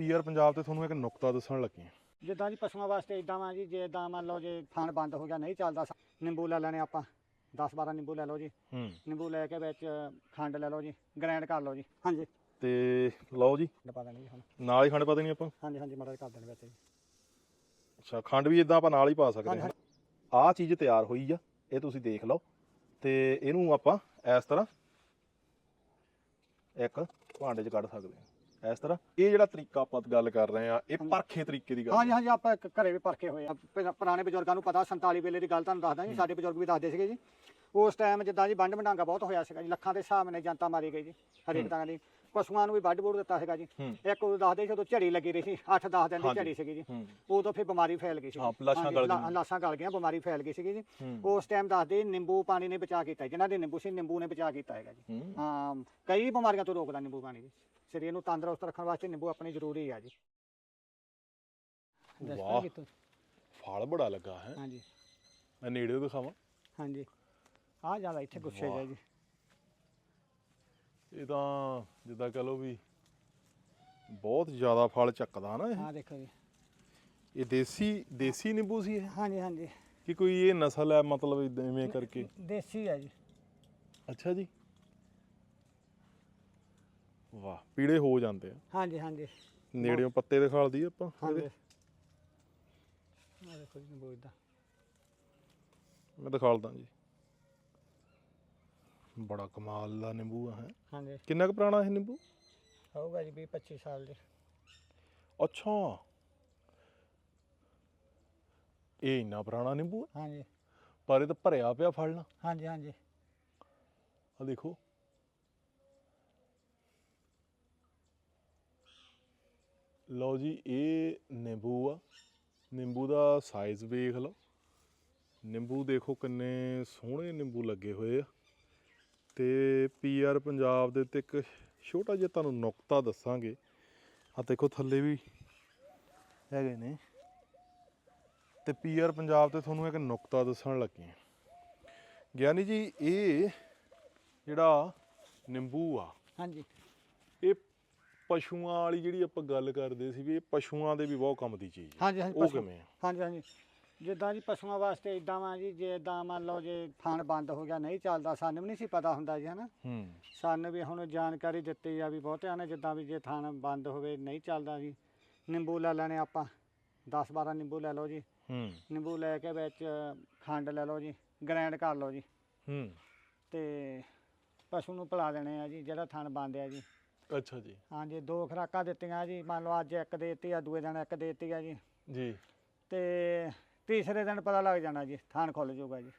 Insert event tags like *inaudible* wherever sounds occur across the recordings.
PR Punjab ਤੇ ਤੁਹਾਨੂੰ ਇੱਕ ਨੁਕਤਾ ਦੱਸਣ ਲੱਗੇ ਹਾਂ। ਜਿੱਦਾਂ ਜੀ ਪਸ਼ੂਆਂ ਵਾਸਤੇ ਇਦਾਂ ਵਾ ਜੀ ਜੇ ਇਦਾਂ ਮੰਨ ਲਓ ਜੇ ਥਣ ਬੰਦ ਹੋ ਗਿਆ ਨਹੀਂ ਚੱਲਦਾ ਨਿੰਬੂ ਲੈ ਲੈਣੇ ਆਪਾਂ। 10 12 ਨਿੰਬੂ ਲੈ ਲਓ ਜੀ। ਹੂੰ। ਨਿੰਬੂ ਲੈ ਕੇ ਵਿੱਚ ਖੰਡ ਲੈ ਲਓ ਜੀ ਗ੍ਰਾਈਂਡ ਕਰ ਲਓ ਜੀ। ਹਾਂਜੀ। ਤੇ ਲਓ ਜੀ। ਖੰਡ ਪਾ ਦੇਣੀ ਜੀ ਹੁਣ। ਨਾਲ ਹੀ ਖੰਡ ਪਾ ਦੇਣੀ ਆਪਾਂ? ਹਾਂਜੀ ਹਾਂਜੀ ਮੜਾ ਕਰ ਦੇਣੀ ਵਿੱਚ ਜੀ। ਅੱਛਾ ਖੰਡ ਵੀ ਇਦਾਂ ਆਪਾਂ ਨਾਲ ਹੀ ਪਾ ਸਕਦੇ ਹਾਂਜੀ, ਹਾਂ ਆਹ ਚੀਜ਼ ਤਿਆਰ ਹੋਈ ਆ ਇਹ ਤੁਸੀਂ ਦੇਖ ਲਓ। ਤੇ ਇਹਨੂੰ ਆਪਾਂ ਇਸ ਤਰ੍ਹਾਂ ਇੱਕ ਭਾਂਡੇ 'ਚ ਕੱਢ ਸਕਦੇ ਹਾਂ। ਇਸ ਤਰ੍ਹਾਂ। ਇਹ ਜਿਹੜਾ ਤਰੀਕਾ ਆਪਾਂ ਗੱਲ ਕਰ ਰਹੇ ਆ ਇਹ ਪਰਖੇ ਤਰੀਕੇ ਦੀ ਗੱਲ ਹਾਂਜੀ ਹਾਂਜੀ ਆਪਾਂ ਇੱਕ ਘਰੇ ਵੀ ਪਰਖੇ ਹੋਏ ਆ। ਪਹਿਲਾਂ ਪੁਰਾਣੇ ਬਜ਼ੁਰਗਾਂ ਨੂੰ ਪਤਾ 47 ਵੇਲੇ ਦੀ ਗੱਲ ਤੁਹਾਨੂੰ ਦੱਸਦਾ ਜੀ ਸਾਡੇ ਬਜ਼ੁਰਗ ਵੀ ਦੱਸਦੇ ਸੀਗੇ ਜੀ। ਉਸ ਟਾਈਮ ਜਿੱਦਾਂ ਜੀ ਵੰਡ ਵੰਡਾਂਗਾ ਬਹੁਤ ਹੋਇਆ ਸੀਗਾ ਜੀ ਲੱਖਾਂ ਦੇ ਹਿਸਾਬ ਨਾਲ ਜਨਤਾ ਮਾਰੀ ਗਈ ਜੀ ਹਰੇਕ ਤਰ੍ਹਾਂ ਦੀ। ਪਸ਼ੂਆਂ ਨੂੰ ਵੀ ਵੱਢ ਬੋੜ ਦਿੱਤਾ ਸੀਗਾ ਜੀ। ਇੱਕ ਉਹ ਦੱਸਦੇ ਸੀ ਉਦੋਂ ਝੜੀ ਲੱਗੀ ਰਹੀ ਸੀ 8-10 ਦਿਨ ਦੀ। ਝੜੀ ਸੀਗੀ ਜੀ। ਉਦੋਂ ਫਿਰ ਬਿਮਾਰੀ ਫੈਲ ਗਈ ਸੀ। ਲਾਸ਼ਾਂ ਗਲ ਗਈਆਂ। ਲਾਸ਼ਾਂ ਗਲ ਗਈਆਂ ਬਿਮਾਰੀ ਫੈਲ ਗਈ ਸੀਗੀ ਜੀ। ਉਸ ਟਾਈਮ ਦੱਸਦੇ ਨਿੰਬੂ ਪਾਣੀ ਨੇ ਬਚਾ ਕੀਤਾ ਜਿਨ੍ਹਾਂ ਦੇ ਨਿੰਬੂ ਸੀ ਨਿੰਬੂ ਨੇ ਬਚਾ ਕੀਤਾ ਹੈਗਾ ਜੀ। ਹਾਂ ਕਈ ਬਿਮਾਰੀਆਂ ਤੋਂ ਰੋਕਦਾ ਨਿੰਬੂ ਪਾਣੀ ਜੀ। ਸਰੀਰ ਨੂੰ ਤੰਦਰੁਸਤ ਰੱਖਣ ਵਾਸਤੇ ਨਿੰਬੂ ਆਪਣੀ ਜ਼ਰੂਰੀ ਆ ਜੀ। ਵਾਹ। ਫਲ ਬੜਾ ਲੱਗਾ ਹੈ। ਹਾਂਜੀ। ਮੈਂ ਨੇੜੇ ਦਿਖਾਵਾਂ। ਹਾਂਜੀ। ਆ ਜ਼ਿਆਦਾ ਇੱਥੇ ਗੁੱਸੇ। ਜਾ ਜੀ। ਇਹ ਤਾਂ ਜਿੱਦਾਂ ਕਹ ਲਓ ਵੀ ਬਹੁਤ ਜ਼ਿਆਦਾ ਫਲ ਚੱਕਦਾ ਨਾ ਇਹ। ਆ ਦੇਖੋ ਜੀ। ਇਹ ਦੇਸੀ ਦੇਸੀ ਨਿੰਬੂ ਸੀ ਇਹ? ਹਾਂਜੀ ਹਾਂਜੀ। ਕਿ ਕੋਈ ਇਹ ਨਸਲ ਹੈ ਮਤਲਬ ਇਵੇਂ ਕਰਕੇ? ਦੇਸੀ ਆ ਜੀ। ਅੱਛਾ ਜੀ। ਵਾਹ। ਪੀੜੇ ਹੋ ਜਾਂਦੇ ਆ। ਹਾਂਜੀ ਹਾਂਜੀ। ਨੇੜਿਓਂ ਪੱਤੇ ਦਿਖਾਲ ਦਈਏ ਆਪਾਂ ਹਾਂਜੀ? ਆ ਦੇਖੋ ਜੀ ਨਿੰਬੂ ਇਦਾਂ ਮੈਂ ਦਿਖਾਲਦਾ ਜੀ। ਬੜਾ ਕਮਾਲ ਦਾ ਨਿੰਬੂ ਆ ਹੈ। ਹਾਂਜੀ। ਕਿੰਨਾ ਕੁ ਪੁਰਾਣਾ ਇਹ ਨਿੰਬੂ? ਹੋਊਗਾ ਜੀ 20 25 ਸਾਲ ਦੇ। ਅੱਛਾ। ਇਹ ਇੰਨਾ ਪੁਰਾਣਾ ਨਿੰਬੂ ਆ। ਹਾਂਜੀ। ਪਰ ਇਹ ਤਾਂ ਭਰਿਆ ਪਿਆ ਫਲ ਨਾਲ ਹਾਂਜੀ ਹਾਂਜੀ। ਆ ਦੇਖੋ। ਲਓ ਜੀ ਇਹ ਨਿੰਬੂ ਆ। ਨਿੰਬੂ ਦਾ ਸਾਈਜ਼ ਵੇਖ ਲਓ। ਨਿੰਬੂ ਦੇਖੋ ਕਿੰਨੇ ਸੋਹਣੇ ਨਿੰਬੂ ਲੱਗੇ ਹੋਏ ਆ। ਤੇ ਪੀਆਰ ਪੰਜਾਬ ਦੇ ਉੱਤੇ ਇੱਕ ਛੋਟਾ ਜਿਹਾ ਤੁਹਾਨੂੰ ਨੁਕਤਾ ਦੱਸਾਂਗੇ। ਆ ਦੇਖੋ ਥੱਲੇ ਵੀ ਹੈਗੇ ਨੇ। ਤੇ ਪੀਆਰ ਪੰਜਾਬ ਤੇ ਤੁਹਾਨੂੰ ਇੱਕ ਨੁਕਤਾ ਦੱਸਣ ਲੱਗੇ ਹਾਂ ਗਿਆਨੀ ਜੀ ਇਹ ਜਿਹੜਾ ਨਿੰਬੂ ਆ ਹਾਂਜੀ। ਇਹ ਪਸ਼ੂਆਂ ਵਾਲੀ ਜਿਹੜੀ ਆਪਾਂ ਗੱਲ ਕਰਦੇ ਸੀ ਵੀ ਇਹ ਪਸ਼ੂਆਂ ਦੇ ਵੀ ਬਹੁਤ ਕੰਮ ਦੀ ਚੀਜ਼ ਹੈ। ਹਾਂਜੀ ਹਾਂਜੀ ਉਹ ਪਸ਼ੂ- ਕਿਵੇਂ ਆ ਹਾਂਜੀ ਹਾਂਜੀ। ਜਿੱਦਾਂ ਜੀ ਪਸ਼ੂਆਂ ਵਾਸਤੇ ਇਦਾਂ ਵਾ ਜੀ ਜੇ ਇਦਾਂ ਮੰਨ ਲਓ ਜੇ ਥਣ ਬੰਦ ਹੋ ਗਿਆ ਨਹੀਂ ਚੱਲਦਾ ਸਾਨੂੰ ਵੀ ਨਹੀਂ ਸੀ ਪਤਾ ਹੁੰਦਾ ਜੀ ਹਨਾ? ਹੂੰ। ਸਾਨੂੰ ਵੀ ਹੁਣ ਜਾਣਕਾਰੀ ਦਿੱਤੀ ਆ ਵੀ ਬਹੁਤਿਆਂ ਨੇ ਜਿੱਦਾਂ ਵੀ ਜੇ ਥਣ ਬੰਦ ਹੋਵੇ ਨਹੀਂ ਚੱਲਦਾ ਜੀ। ਨਿੰਬੂ ਲੈ ਲੈਣੇ ਆਪਾਂ 10 12 ਨਿੰਬੂ ਲੈ ਲਓ ਜੀ। ਹੂੰ। ਨਿੰਬੂ ਲੈ ਕੇ ਵਿੱਚ ਖੰਡ ਲੈ ਲਓ ਜੀ ਗ੍ਰਾਈਂਡ ਕਰ ਲਓ ਜੀ। ਹੂੰ। ਤੇ ਪਸ਼ੂ ਨੂੰ ਪਿਲਾ ਦੇਣੇ ਆ ਜੀ ਜਿਹੜਾ ਥਣ ਬੰਦ ਆ ਜੀ। ਅੱਛਾ ਜੀ। ਹਾਂਜੀ ਦੋ ਖੁਰਾਕਾਂ ਦਿੱਤੀਆਂ ਜੀ ਮੰਨ ਲਓ ਅੱਜ ਇੱਕ ਦੇਤੀ ਆ ਦੂਏ ਦਿਨ ਇੱਕ ਦੇਤੀ ਆ ਜੀ। ਜੀ। ਤੇ ਤੀਸਰੇ ਦਿਨ ਪਤਾ ਲੱਗ ਜਾਣਾ ਜੀ ਥਣ ਖੁੱਲ ਜਾਊਗਾ ਜੀ।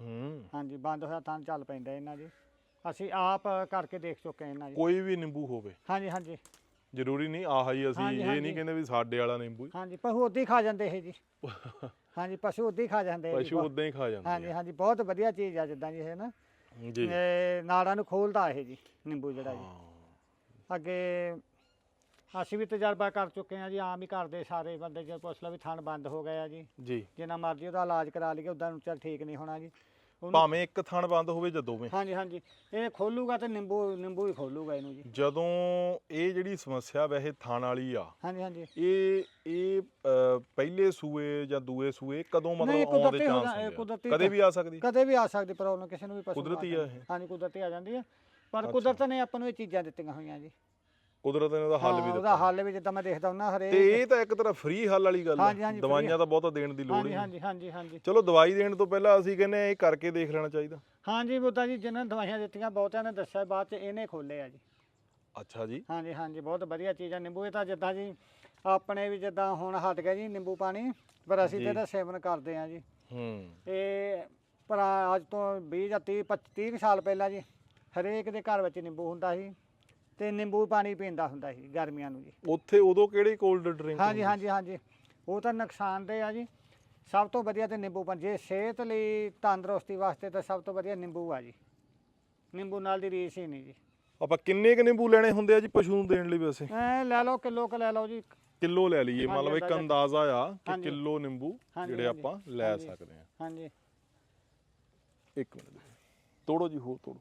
ਹੂੰ। ਹਾਂਜੀ ਬੰਦ ਹੋਇਆ ਥਣ ਚੱਲ ਪੈਂਦਾ ਇਹਨਾਂ ਜੀ। ਅਸੀਂ ਆਪ ਕਰਕੇ ਦੇਖ ਚੁੱਕੇ ਹਾਂ ਇਹਨਾਂ ਜੀ। ਕੋਈ ਵੀ ਨਿੰਬੂ ਹੋਵੇ। ਹਾਂਜੀ ਹਾਂਜੀ। ਜ਼ਰੂਰੀ ਨਹੀਂ ਆਹ ਹੀ ਅਸੀਂ ਹਾਂਜੀ, ਇਹ ਹਾਂਜੀ। ਨਹੀਂ ਕਹਿੰਦੇ ਵੀ ਸਾਡੇ ਵਾਲਾ ਨਿੰਬੂ ਹੀ। ਹਾਂਜੀ ਪਸ਼ੂ ਉੱਦਾਂ ਹੀ ਖਾ ਜਾਂਦੇ ਇਹ ਜੀ। *laughs* ਹਾਂਜੀ ਪਸ਼ੂ ਉੱਦਾਂ ਹੀ ਖਾ ਜਾਂਦੇ ਜੀ ਪਸ਼ੂ ਬਹੁਤ- ਉਦਾਂ ਹੀ ਖਾ ਜਾਂਦੇ ਹਾਂਜੀ ਆ। ਹਾਂਜੀ ਬਹੁਤ ਵਧੀਆ ਚੀਜ਼ ਆ ਜਿੱਦਾਂ ਜੀ ਇਹ ਨਾ। ਜੀ। ਇਹ ਨਾੜਾਂ ਨੂੰ ਖੋਲਦਾ ਇਹ ਜੀ ਨਿੰਬੂ ਜਿਹੜਾ ਜੀ। ਹਾਂ। ਅੱਗੇ ਅਸੀਂ ਵੀ ਤਜਰਬਾ ਕਰ ਚੁੱਕੇ ਹਾਂ ਜੀ ਆਮ ਹੀ ਕਰਦੇ ਸਾਰੇ ਬੰਦੇ ਜੇ ਪੁੱਛ ਲਓ ਵੀ ਥਣ ਬੰਦ ਹੋ ਗਿਆ ਜੀ। ਜੀ। ਜਿੰਨਾ ਮਰਜ਼ੀ ਉਹਦਾ ਇਲਾਜ ਕਰਾ ਲਈਏ ਉਦਾਂ ਨੂੰ ਚੱਲ ਠੀਕ ਨਹੀਂ ਹੋਣਾ ਜੀ। ਉਹਨੂੰ ਭਾਵੇਂ ਇੱਕ ਥਣ ਬੰਦ ਹੋਵੇ ਜਾਂ ਦੋਵੇਂ। ਹਾਂਜੀ ਹਾਂਜੀ। ਇਹ ਖੋਲੂਗਾ ਤੇ ਨਿੰਬੂ ਨਿੰਬੂ ਹੀ ਖੋਲੂਗਾ ਇਹਨੂੰ ਜੀ। ਜਦੋਂ ਇਹ ਜਿਹੜੀ ਸਮੱਸਿਆ ਵੈਸੇ ਥਣ ਵਾਲੀ ਆ ਹਾਂਜੀ ਹਾਂਜੀ। ਇਹ ਇਹ ਅ, ਪਹਿਲੇ ਸੂਏ ਜਾਂ ਦੂਏ ਸੂਏ ਕਦੋਂ ਨਹੀਂ, ਮਤਲਬ ਆਉਣ ਦੇ ਕੁਦਰਤੀ ਚਾਂਸ ਇਹ ਆ? ਕੁਦਰਤੀ ਕਦੇ ਵੀ ਆ ਸਕਦੀ? ਕਦੇ ਵੀ ਆ ਸਕਦੀ ਪ੍ਰੋਬਲਮ ਕਿਸੇ ਨੂੰ ਵੀ ਪਸ਼ੂ ਨੂੰ ਕੁਦਰਤੀ ਆ ਆ ਸਕਦੀ। ਇਹ? ਹਾਂਜੀ ਕੁਦਰਤੀ ਆ ਜਾਂਦੀ ਹੈ ਪਰ। ਕੁਦਰਤ ਨੇ ਆਪਾਂ ਨੂੰ ਇਹ ਚੀਜ਼ਾਂ ਦਿੱਤੀਆਂ ਹੋਈਆਂ ਜੀ। ਕੁਦਰਤ ਨੇ ਉਹਦਾ ਹੱਲ ਹਾਂ, ਵੀ ਉਹਦਾ ਦਿੱਤਾ ਹੱਲ ਵੀ ਜਿੱਦਾਂ ਮੈਂ ਦੇਖਦਾ ਹੁੰਦਾ ਹਰੇ ਤੇ ਇਹ ਤਾਂ ਇੱਕ ਤਰ੍ਹਾਂ ਫ੍ਰੀ ਹੱਲ ਵਾਲੀ ਗੱਲ ਹਾਂਜੀ, ਹੈ ਹਾਂਜੀ, free ਦਵਾਈਆਂ ਤਾਂ ਬਹੁਤਾ ਦੇਣ ਦੀ ਲੋੜ ਹਾਂਜੀ ਹੀ ਨਹੀਂ। ਹਾਂਜੀ ਹਾਂਜੀ ਹਾਂਜੀ। ਚਲੋ ਦਵਾਈ ਦੇਣ ਤੋਂ ਪਹਿਲਾਂ ਅਸੀਂ ਕਹਿੰਦੇ ਆ ਇਹ ਕਰਕੇ ਦੇਖ ਲੈਣਾ ਚਾਹੀਦਾ। ਹਾਂਜੀ ਬੁੱਧਾ ਜੀ ਜਿਨ੍ਹਾਂ ਨੇ ਦਵਾਈਆਂ ਦਿੱਤੀਆਂ ਬਹੁਤਿਆਂ ਨੇ ਦੱਸਿਆ ਬਾਅਦ ਚ ਇਹਨੇ ਖੋਲੇ ਆ ਜੀ। ਅੱਛਾ ਜੀ। ਹਾਂਜੀ ਹਾਂਜੀ ਬਹੁਤ ਵਧੀਆ ਚੀਜ਼ ਆ। ਨਿੰਬੂ ਇਹ ਤਾਂ ਜਿੱਦਾਂ ਜੀ ਆਪਣੇ ਵੀ ਜਿੱਦਾਂ ਹੁਣ ਹਟ ਗਿਆ ਜੀ ਨਿੰਬੂ ਪਾਣੀ ਪਰ ਅਸੀਂ। ਤੇ ਇਹਦਾ ਸੇਵਨ ਕਰਦੇ ਆ ਜੀ। ਹੂੰ। ਇਹ ਪਰ ਅੱਜ ਤੋਂ 20 ਜਾਂ 30 25 ਸਾਲ ਪਹਿਲਾਂ ਜੀ ਹਰੇਕ ਦੇ ਘਰ ਵਿੱਚ ਨਿੰਬੂ ਹੁੰਦਾ ਸੀ ਤੇ ਨਿੰਬੂ ਪਾਣੀ ਪੀਂਦਾ ਹੁੰਦਾ ਸੀ ਗਰਮੀਆਂ ਨੂੰ ਜੀ। ਉੱਥੇ ਉਦੋਂ ਕਿਹੜੀ ਕੋਲਡ ਡਰਿੰਕ ਹਾਂਜੀ ਹਾਂਜੀ ਹਾਂਜੀ। ਉਹ ਤਾਂ ਨੁਕਸਾਨਦੇ ਆ ਜੀ। ਸਭ ਤੋਂ ਵਧੀਆ ਤੇ ਨਿੰਬੂ ਪਾਣੀ ਜੇ ਸਿਹਤ ਲਈ ਤੰਦਰੁਸਤੀ ਵਾਸਤੇ ਤਾਂ ਸਭ ਤੋਂ ਵਧੀਆ ਨਿੰਬੂ ਆ ਜੀ। ਨਿੰਬੂ ਨਾਲ ਦੀ ਰੀਸ ਹੀ ਨਹੀਂ ਜੀ। ਆਪਾਂ ਕਿੰਨੇ ਕੁ ਨਿੰਬੂ ਲੈਣੇ ਹੁੰਦੇ ਆ ਜੀ ਪਸ਼ੂ ਨੂੰ ਦੇਣ ਲਈ ਵੈਸੇ? ਐ ਲੈ ਲਓ ਕਿਲੋ ਕ ਲੈ ਲਓ ਜੀ। ਕਿਲੋ ਲੈ ਲਈਏ। ਹਾਂਜੀ, ਮਤਲਬ ਇੱਕ ਅੰਦਾਜ਼ਾ। ਆ ਕਿ। ਕਿਲੋ ਨਿੰਬੂ ਜਿਹੜੇ। ਆਪਾਂ ਲੈ। ਸਕਦੇ ਆ। ਹਾਂਜੀ। ਇੱਕ ਮਿੰਟ। ਤੋੜੋ ਜੀ ਹੋਰ ਤੋੜੋ।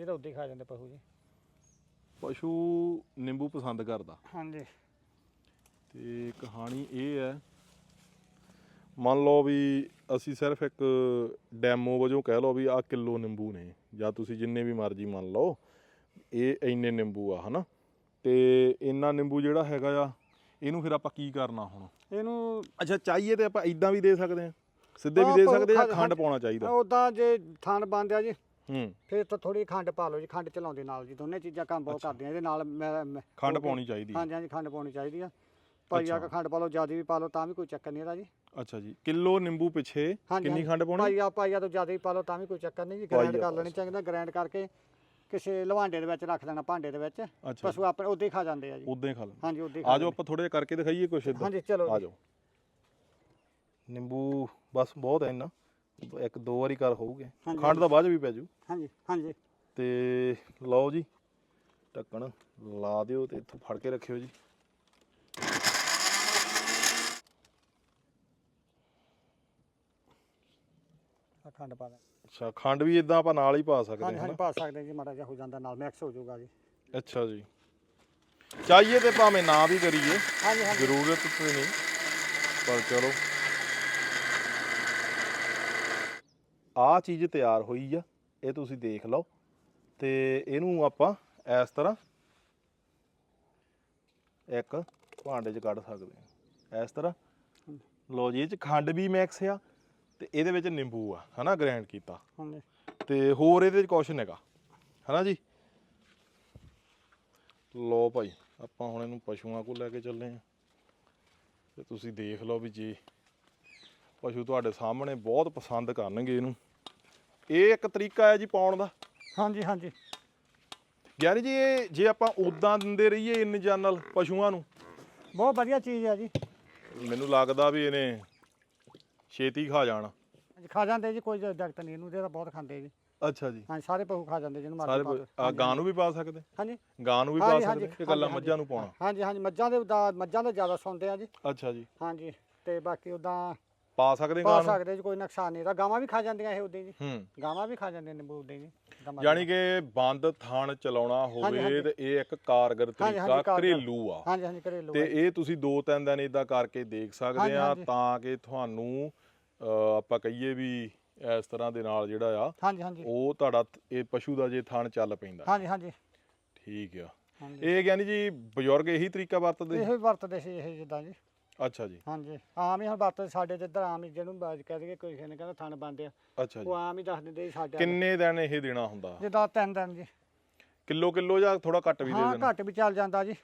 ਇਹ ਤਾਂ ਉੱਦੇ ਖਾ ਜਾਂਦੇ ਪਸ਼ੂ ਜੀ। ਪਸ਼ੂ ਨਿੰਬੂ ਪਸੰਦ ਕਰਦਾ। ਹਾਂਜੀ। ਤੇ ਕਹਾਣੀ ਇਹ ਹੈ ਮੰਨ ਲਓ ਵੀ ਅਸੀਂ ਸਿਰਫ ਇੱਕ ਡੈਮੋ ਵਜੋਂ ਕਹਿ ਲਓ ਵੀ ਆਹ ਕਿਲੋ ਨਿੰਬੂ ਨੇ ਜਾਂ ਤੁਸੀਂ ਜਿੰਨੇ ਵੀ ਮਰਜ਼ੀ ਮੰਨ ਲਓ ਇਹ ਇੰਨੇ ਨਿੰਬੂ ਆ ਹਨਾ? ਤੇ ਇੰਨਾ ਨਿੰਬੂ ਜਿਹੜਾ ਹੈਗਾ ਆ ਇਹਨੂੰ ਫਿਰ ਆਪਾਂ ਕੀ ਕਰਨਾ ਹੁਣ? ਇਹਨੂੰ ਅੱਛਾ ਚਾਹੀਏ ਤੇ ਆਪਾਂ ਇਦਾਂ ਵੀ ਦੇ ਸਕਦੇ ਆ ਸਿੱਧੇ ਵੀ ਦੇ ਸਕਦੇ ਆ ਖੰਡ- ਪਾਉਣਾ ਚਾਹੀਦਾ? ਉਦਾਂ ਜੇ ਥਣ ਬੰਦਿਆ ਜੀ। ਹੂੰ। ਫਿਰ ਤਾਂ ਥੋੜੀ ਖੰਡ ਪਾ ਲਓ ਜੀ ਖੰਡ ਚਲਾਉਂਦੇ ਨਾਲ ਜੀ ਦੋਨੇ ਚੀਜ਼ਾਂ ਕੰਮ ਬਹੁਤ ਕਰਦੀਆਂ ਇਹਦੇ ਨਾਲ ਮੈਂ- ਮੈਂ- ਖੰਡ ਹੋ ਪਾਉਣੀ ਚਾਹੀਦੀ ਹੈ। ਹਾਂਜੀ ਹਾਂਜੀ ਖੰਡ ਪਾਉਣੀ ਚਾਹੀਦੀ ਆ। ਪਾਈਆ ਅੱਛਾ। ਕ ਖੰਡ ਪਾ ਲਓ ਜ਼ਿਆਦਾ ਵੀ ਪਾ ਲਓ ਤਾਂ ਵੀ ਕੋਈ ਚੱਕਰ ਨਹੀਂ ਇਹਦਾ ਜੀ। ਅੱਛਾ ਜੀ ਕਿਲੋ ਨਿੰਬੂ ਪਿੱਛੇ ਹਾਂਜੀ, ਕਿੰਨੀ ਹਾਂਜੀ। ਖੰਡ ਪਾਉਣੀ? ਪਾਈਆ ਪਾਈਆ ਤੋਂ ਜ਼ਿਆਦਾ ਵੀ ਪਾ ਲਓ ਤਾਂ ਵੀ ਕੋਈ ਚੱਕਰ ਨਹੀਂ ਜੀ ਗ੍ਰਾਈਂਡ ਪਾਈਆ ਕਰ ਲੈਣੀ ਚਾਹੀਦਾ ਗ੍ਰਾਈਂਡ ਕਰਕੇ ਕਿਸੇ ਲਵਾਂਡੇ ਦੇ ਵਿੱਚ ਰੱਖ ਦੇਣਾ ਭਾਂਡੇ ਦੇ ਵਿੱਚ। ਅੱਛਾ। ਪਸ਼ੂ ਆਪਣੇ ਉਦੋਂ ਹੀ ਖਾ ਜਾਂਦੇ ਆ ਜੀ। ਉਦਾਂ ਹੀ ਖਾ ਲੈਣਾ ਹਾਂਜੀ ਉਦੋਂ ਹੀ ਆ ਜਾਓ ਆਪਾਂ ਥੋੜਾ ਜਿਹਾ ਕਰਕੇ ਦਿਖਾਈਏ ਕੁਛ ਇਦਾਂ ਹਾਂਜੀ ਚਲੋ ਆ ਜੀ। ਜਾਓ। ਨਿੰਬੂ ਬਸ ਬਹੁਤ ਹੈ ਇੰਨਾ। ਇੱਕ ਦੋ ਵਾਰੀ ਕਰ ਹੋਊਗੇ। ਹਾਂਜੀ, ਖੰਡ ਦਾ ਬਾਅਦ 'ਚ ਵੀ ਪੈ ਜੂ। ਹਾਂਜੀ ਹਾਂਜੀ। ਤੇ ਲਓ ਜੀ ਢੱਕਣ ਲਾ ਦਿਓ ਤੇ ਇੱਥੋਂ ਫੜ ਕੇ ਰੱਖਿਓ ਜੀ। ਆਹ ਖੰਡ ਪਾ ਦੇ ਅੱਛਾ ਖੰਡ ਵੀ ਇਦਾਂ ਆਪਾਂ ਨਾਲ ਹੀ ਪਾ ਸਕਦੇ ਹਾਂਜੀ ਹਾਂ ਹਾਂਜੀ? ਪਾ ਸਕਦੇ ਜੀ ਮਾੜਾ ਜਿਹਾ ਹੋ ਜਾਂਦਾ ਨਾਲ ਮਿਕਸ ਹੋ ਜਾਊਗਾ ਜੀ। ਅੱਛਾ ਜੀ। ਚਾਹੀਏ ਤੇ ਭਾਵੇਂ ਨਾ ਵੀ ਕਰੀਏ ਹਾਂਜੀ ਹਾਂਜੀ। ਜ਼ਰੂਰਤ ਤੇ ਨਹੀਂ ਪਰ ਚਲੋ। ਆ ਚੀਜ਼ ਤਿਆਰ ਹੋਈ ਆ ਇਹ ਤੁਸੀਂ ਦੇਖ ਲਓ ਤੇ ਇਹਨੂੰ ਆਪਾਂ ਇਸ ਤਰ੍ਹਾਂ ਇੱਕ ਭਾਂਡੇ 'ਚ ਕੱਢ ਸਕਦੇ ਹਾਂ। ਇਸ ਤਰ੍ਹਾਂ। ਲਓ ਜੀ ਇਹ 'ਚ ਖੰਡ ਵੀ ਮਿਕਸ ਆ ਤੇ ਇਹਦੇ ਵਿੱਚ ਨਿੰਬੂ ਆ ਹਨਾ ਗ੍ਰਾਈਂਡ ਕੀਤਾ। ਹਾਂਜੀ। ਤੇ ਹੋਰ ਇਹਦੇ 'ਚ ਕੁਛ ਨਹੀਂਗਾ ਹਨਾ ਜੀ? ਲੋ ਭਾਈ ਆਪਾਂ ਹੁਣ ਇਹਨੂੰ ਪਸ਼ੂਆਂ ਕੋਲ ਲੈ ਕੇ ਚੱਲੇ ਆ ਤੇ ਤੁਸੀਂ ਦੇਖ ਲਓ ਵੀ ਜੀ ਪਸ਼ੂ ਤੁਹਾਡੇ ਸਾਹਮਣੇ ਬਹੁਤ ਪਸੰਦ ਕਰਨਗੇ ਇਹਨੂੰ। ਇਹ ਇੱਕ ਤਰੀਕਾ ਹੈ ਜੀ ਪਾਉਣ ਦਾ। ਹਾਂਜੀ ਹਾਂਜੀ। ਯਾਨੀ ਜੀ ਇਹ ਜੇ ਆਪਾਂ ਉਦਾਂ ਦਿੰਦੇ ਰਹੀਏ ਇਨ ਜਨਰਲ ਪਸ਼ੂਆਂ ਨੂੰ। ਬਹੁਤ ਵਧੀਆ ਚੀਜ਼ ਹੈ ਜੀ। ਮੈਨੂੰ ਲੱਗਦਾ ਵੀ ਇਹਨੇ ਛੇਤੀ ਖਾ ਜਾਣਾ। ਹਾਂਜੀ, ਖਾ ਜਾਂਦੇ ਜੀ ਕੋਈ ਦਿੱਕਤ ਨਹੀਂ। ਇਹਨੂੰ ਤਾਂ ਬਹੁਤ ਖਾਂਦੇ ਜੀ। ਅੱਛਾ ਜੀ। ਹਾਂਜੀ ਸਾਰੇ ਪਸ਼ੂ ਖਾ ਜਾਂਦੇ ਜਿਹਨੂੰ ਸਾਰੇ ਮਰਜ਼ੀ ਪਾ ਦਿਓ। ਆ ਗਾਂ ਨੂੰ ਵੀ ਪਾ ਸਕਦੇ? ਹਾਂਜੀ। ਗਾਂ ਨੂੰ ਵੀ ਪਾ ਹਾਂਜੀ, ਸਕਦੇ? ਹਾਂਜੀ, ਕਿ ਹਾਂਜੀ, ਮੱਝਾਂ ਨੂੰ ਪਾਉਣਾ। ਹਾਂਜੀ ਹਾਂਜੀ। ਮੱਝਾਂ ਦੇ ਦਾ ਮੱਝਾਂ ਦੇ ਜ਼ਿਆਦਾ ਸੁਣਦੇ ਆ ਜੀ। ਅੱਛਾ ਜੀ। ਹਾਂਜੀ। ਤੇ ਬਾਕੀ ਉਦਾਂ ਪਾ ਸਕਦੇ ਪਾ ਗਾਂ ਨੂੰ? ਸਕਦੇ ਜੀ ਕੋਈ ਨੁਕਸਾਨ ਨਹੀਂ। ਇਹਦਾ ਗਾਵਾਂ ਵੀ ਖਾ ਜਾਂਦੀਆਂ ਇਹ ਉਦਾਂ ਜੀ। ਹੂੰ। ਗਾਵਾਂ ਵੀ ਖਾ ਜਾਂਦੀਆਂ ਨਿੰਬੂ ਉਦਾਂ ਜੀ। ਯਾਨੀ ਕਿ ਬੰਦ ਥਾਣ ਚਲਾਉਣਾ ਹੋਵੇ ਹਾਂਜੀ। ਤੇ ਇਹ ਇੱਕ ਕਾਰਗਰ ਹਾਂਜੀ, ਤਰੀਕਾ ਕਾਰਗਰ। ਘਰੇਲੂ ਆ। ਹਾਂਜੀ ਹਾਂਜੀ ਘਰੇਲੂ ਤੇ। ਇਹ ਤੁਸੀਂ ਦੋ ਤਿੰਨ ਦਿਨ ਇਦਾਂ ਕਰਕੇ ਦੇਖ ਸਕਦੇ ਹਾਂਜੀ, ਆ ਹਾਂਜੀ। ਤਾਂ ਕਿ ਤੁਹਾਨੂੰ ਅਹ, ਆਪਾਂ ਕਹੀਏ ਵੀ ਇਸ ਤਰ੍ਹਾਂ ਦੇ ਨਾਲ ਜਿਹੜਾ ਆ ਹਾਂਜੀ ਹਾਂਜੀ। ਉਹ ਤੁਹਾਡਾ ਇਹ ਪਸ਼ੂ ਦਾ ਜੇ ਥਾਣ ਚੱਲ ਪੈਂਦਾ। ਹਾਂਜੀ ਹਾਂਜੀ। ਠੀਕ ਆ। ਹਾਂਜੀ। ਇਹ ਗਿਆਨੀ ਜੀ ਬਜ਼ੁਰਗ ਇਹੀ ਤਰੀਕਾ ਵਰਤਦੇ? ਇਹੋ ਹੀ ਵਰਤਦੇ ਸੀ ਇਹ ਜਿੱਦਾਂ ਜੀ। ਅੱਛਾ ਜੀ। ਹਾਂਜੀ ਆਮ ਹੀ ਹੁਣ ਵਰਤਦੇ ਸਾਡੇ ਤੇ ਇੱਧਰ ਆਮ ਹੀ ਜਿਹਨੂੰ ਬਾਜ ਕਹਿ ਦਈਏ ਕੋਈ ਨੇ ਕਹਿੰਦਾ ਥਣ ਬੰਦੇ ਆ। ਅੱਛਾ ਜੀ। ਉਹ ਆਮ ਹੀ ਦੱਸ ਦਿੰਦੇ ਜੀ ਸਾਡੇ। ਕਿੰਨੇ ਦਿਨ ਇਹ ਦੇਣਾ ਹੁੰਦਾ? ਜਿੱਦਾਂ ਤਿੰਨ ਦਿਨ ਜੀ। ਕਿਲੋ ਕਿਲੋ ਜਾਂ ਥੋੜਾ ਘੱਟ ਵੀ ਦੇ ਹਾਂ ਦੇਣਾ? ਘੱਟ ਵੀ ਚੱਲ ਜਾਂਦਾ ਜੀ।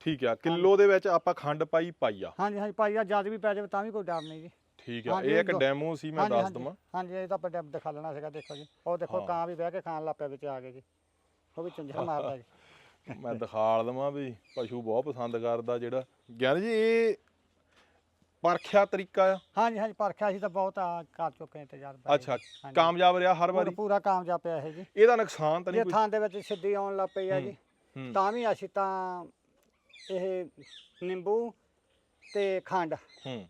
ਠੀਕ ਆ ਕਿਲੋ ਦੇ ਵਿੱਚ ਆਪਾਂ ਖੰਡ ਪਾਈ ਪਾਈਆ ਹਾਂਜੀ ਹਾਂਜੀ ਪਾਈਆ ਜਦ ਵੀ ਪੈ ਜਾਵੇ ਤਾਂ ਵੀ ਕੋਈ ਡਰ ਨਹੀਂ ਜੀ। ਠੀਕ ਆ ਹਾਂਜੀ, ਇਹ ਇੱਕ ਦੋ- ਡੈਮੋ ਸੀ ਮੈਂ ਹਾਂਜੀ, ਦੱਸ ਹਾਂਜੀ। ਦਵਾਂ। ਹਾਂਜੀ ਇਹ ਤਾਂ ਆਪਾਂ ਡੈਮ ਦਿਖਾ ਲੈਣਾ ਸੀਗਾ ਦੇਖੋ ਜੀ। ਉਹ ਦੇਖੋ ਹਾਂ। ਕਾਂ ਵੀ ਬਹਿ ਕੇ ਖਾਣ ਲੱਗ ਪਿਆ ਵਿੱਚ ਆ ਕੇ ਜੀ। ਉਹ ਵੀ ਚੁੰਝਲ ਮਾਰਦਾ ਜੀ। ਮੈਂ ਦਿਖਾ ਦਵਾਂ ਵੀ ਪਸ਼ੂ ਬਹੁਤ ਪਸੰਦ ਕਰਦਾ ਜਿਹੜਾ। ਗਿਆਨ ਜੀ ਇਹ ਪਰਖਿਆ ਤਰੀਕਾ ਆ? ਹਾਂਜੀ ਹਾਂਜੀ ਪਰਖਿਆ ਸੀ ਤਾਂ ਬਹੁਤ ਆ ਕਰ ਚੁੱਕੇ ਹਾਂ ਤਜਰਬਾ ਅੱਛਾ ਕਾਮਯਾਬ ਰਿਹਾ ਹਰ ਪੂਰਾ ਵਾਰੀ? ਪੂਰਾ ਕਾਮਯਾਬ ਪਿਆ ਇਹ ਜੀ। ਇਹਦਾ ਨੁਕਸਾਨ ਤਾਂ ਜੇ ਨਹੀਂ ਕੋਈ? ਥਾਂ ਦੇ ਵਿੱਚ ਸਿੱਧੀ ਆਉਣ ਲੱਗ ਪਈ ਆ ਜੀ ਹੂੰ ਤਾਂ ਵੀ ਅਸੀਂ ਤਾਂ ਇਹ ਨਿੰਬੂ ਤੇ ਖੰਡ ਹੂੰ।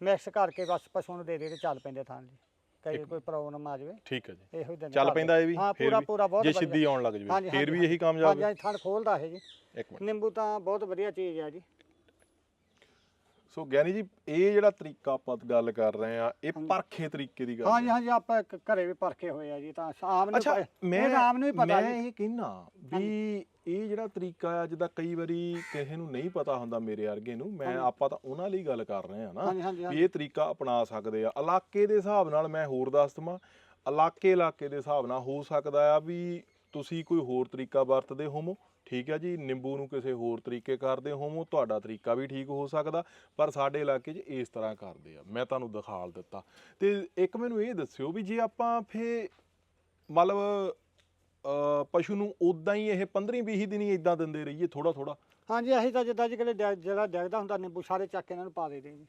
ਮਿਕਸ ਕਰਕੇ ਬਸ ਪਸ਼ੂ ਨੂੰ ਦੇ ਦੇ ਤੇ ਚੱਲ ਪੈਂਦੇ ਥਾਂ ਜੀ। ਕਈ ਕੋਈ ਪ੍ਰੋਬਲਮ ਆ ਜਾਵੇ ਠੀਕ ਹੈ ਜੀ। ਇਹੋ ਹੀ ਦਿੰਦੇ ਚੱਲ। ਪੈਂਦਾ ਇਹ ਵੀ ਹਾਂ ਫਿਰ ਪੂਰਾ ਵੀ? ਪੂਰਾ ਬਹੁਤ ਜੇ ਵਧੀਆ। ਸਿੱਧੀ ਆਉਣ ਲੱਗ ਜਵੇ ਹਾਂਜੀ, ਫਿਰ ਹਾਂਜੀ, ਵੀ ਇਹੀ ਕਾਮਯਾਬ ਹਾਂਜੀ ਹੈ ਹਾਂਜੀ ਥਣ ਖੋਲਦਾ ਇਹ ਜੀ। ਇੱਕ ਮਿੰਟ। ਨਿੰਬੂ ਤਾਂ ਬਹੁਤ ਵਧੀਆ ਚੀਜ਼ ਆ ਜੀ। ਸੋ ਗਿਆਨੀ ਜੀ ਇਹ ਜਿਹੜਾ ਤਰੀਕਾ ਆਪਾਂ ਗੱਲ ਕਰ ਰਹੇ ਆ ਇਹ ਪਰਖੇ ਤਰੀਕੇ ਦੀ ਗੱਲ ਹਾਂਜੀ ਹੈ। ਹਾਂਜੀ ਆਪਾਂ ਇੱਕ ਘਰੇ ਵੀ ਪਰਖੇ ਹੋਏ ਆ ਜੀ ਤਾਂ ਆਮ ਨੂੰ ਅੱਛਾ ਮੈਂ ਆਮ ਨੂੰ ਹੀ ਪਤਾ ਮੈਂ ਜੀ। ਇਹ ਕਹਿਣਾ ਵੀ ਇਹ ਜਿਹੜਾ ਤਰੀਕਾ ਆ ਜਿੱਦਾਂ ਕਈ ਵਾਰੀ ਕਿਸੇ ਨੂੰ ਨਹੀਂ ਪਤਾ ਹੁੰਦਾ ਮੇਰੇ ਵਰਗੇ ਨੂੰ ਮੈਂ ਹਾਂਜੀ। ਆਪਾਂ ਤਾਂ ਉਹਨਾਂ ਲਈ ਗੱਲ ਕਰ ਰਹੇ ਆ ਨਾ ਹਾਂਜੀ ਹਾਂਜੀ ਵੀ ਇਹ ਤਰੀਕਾ ਅਪਣਾ ਸਕਦੇ ਆ। ਇਲਾਕੇ ਦੇ ਹਿਸਾਬ ਨਾਲ ਮੈਂ ਹੋਰ ਦੱਸ ਦਵਾਂ ਇਲਾਕੇ ਇਲਾਕੇ ਦੇ ਹਿਸਾਬ ਨਾਲ ਹੋ ਸਕਦਾ ਆ ਵੀ ਤੁਸੀਂ ਕੋਈ ਹੋਰ ਤਰੀਕਾ ਵਰਤਦੇ ਹੋਵੋ। ਠੀਕ ਹੈ ਜੀ ਨਿੰਬੂ ਨੂੰ ਕਿਸੇ ਹੋਰ ਤਰੀਕੇ ਕਰਦੇ ਹੋਵੋ ਤੁਹਾਡਾ ਤਰੀਕਾ ਵੀ ਠੀਕ ਹੋ ਸਕਦਾ ਪਰ ਸਾਡੇ ਇਲਾਕੇ 'ਚ ਇਸ ਤਰ੍ਹਾਂ ਕਰਦੇ ਆ। ਮੈਂ ਤੁਹਾਨੂੰ ਦਿਖਾਲ ਦਿੱਤਾ। ਤੇ ਇੱਕ ਮੈਨੂੰ ਇਹ ਦੱਸਿਓ ਵੀ ਜੇ ਆਪਾਂ ਫੇ ਮਤਲਬ ਪਸ਼ੂ ਨੂੰ ਉਦਾਂ ਹੀ ਇਹ 15 20 ਦਿਨ ਹੀ ਇਦਾਂ ਦਿੰਦੇ ਰਹੀਏ ਥੋੜਾ ਥੋੜਾ ਹਾਂਜੀ ਅਸੀਂ ਤਾਂ ਜਿੱਦਾਂ ਜੀ ਕਿਤੇ ਡੈ- ਜਿਹੜਾ ਡੈਗਦਾ ਹੁੰਦਾ ਨਿੰਬੂ ਸਾਰੇ ਚੱਕ ਕੇ ਇਹਨਾਂ ਨੂੰ ਪਾ ਦੇਦੇ ਜੀ।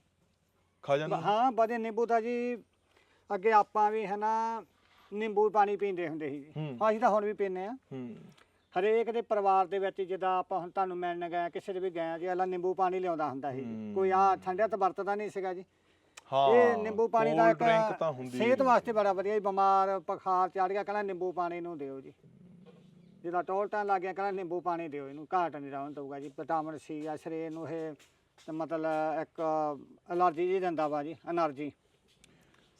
ਖਾ ਜਾਂਦਾ ਹਾਂ ਬਦੇ ਨਿੰਬੂ ਤਾਂ ਜੀ ਅੱਗੇ ਆਪਾਂ ਵੀ ਹੈ ਨਾ ਨਿੰਬੂ ਪਾਣੀ ਪੀਂਦੇ ਹੁੰਦੇ ਸੀ ਜੀ। ਅਸੀਂ ਤਾਂ ਹੁਣ ਵੀ ਪੀਂਦੇ ਆ। ਹੂੰ। ਹਰੇਕ ਦੇ ਪਰਿਵਾਰ ਦੇ ਵਿੱਚ ਜਿੱਦਾਂ ਆਪਾਂ ਹੁਣ ਤੁਹਾਨੂੰ ਮਿਲਣ ਗਏ ਕਿਸੇ ਦੇ ਵੀ ਗਏ ਜੀ ਅਲਾ ਨਿੰਬੂ ਪਾਣੀ ਲਿਆਉਂਦਾ ਹੁੰਦਾ ਸੀ। ਕੋਈ ਆ ਠੰਡਿਆ ਤਾਂ ਵਰਤਦਾ ਨਹੀਂ ਸੀਗਾ ਜੀ। ਹਾਂ ਇਹ ਨਿੰਬੂ ਪਾਣੀ ਦਾ cold ਇੱਕ ਸਿਹਤ ਵਾਸਤੇ ਬੜਾ ਵਧੀਆ ਜੀ ਬਿਮਾਰ ਬੁਖਾਰ ਚੜ ਗਿਆ ਕਹਿੰਦਾ ਨਿੰਬੂ ਪਾਣੀ ਨੂੰ ਦਿਓ ਜੀ। ਜਿੱਦਾਂ ਟੋਲ ਟੋਲਟਾਂ ਲੱਗ ਗਿਆ ਕਹਿੰਦਾ ਨਿੰਬੂ ਪਾਣੀ ਦਿਓ ਇਹਨੂੰ ਘਾਟ ਨਹੀਂ ਰਹਿਣ ਦਊਗਾ ਜੀ ਵਿਟਾਮਿਨ ਸੀ ਆ ਸਰੀਰ ਨੂੰ ਇਹ ਮਤਲਬ ਇੱਕ ਅਲਰਜੀ ਜੀ ਦਿੰਦਾ ਵਾ ਜੀ ਐਨਰਜੀ।